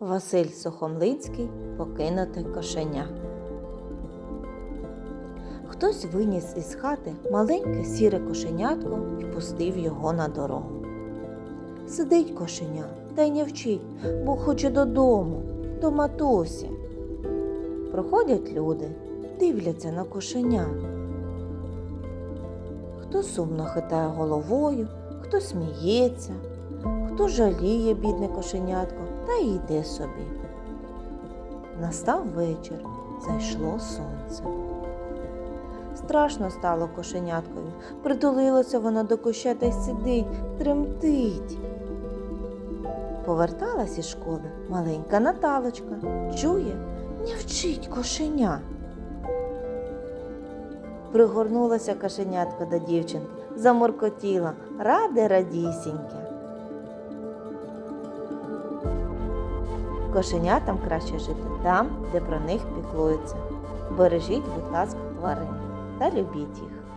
Василь Сухомлинський покинуте кошеня. Хтось виніс із хати маленьке сіре кошенятко і пустив його на дорогу. Сидить кошеня та й не вчить, бо хоче додому, до матусі. Проходять люди, дивляться на кошеня. Хто сумно хитає головою, хто сміється, хто жаліє бідне кошенятко та йде собі. Настав вечір, зайшло сонце. Страшно стало кошеняткові, притулилося воно до куща та й сидить, тремтить. Поверталась із школи маленька Наталочка, чує, не вчить кошеня. Пригорнулася кошенятко до дівчинки, заморкотіла, раде радісіньке. Кошенятам краще жити там, де про них піклуються. Бережіть, будь ласка, тварин та любіть їх.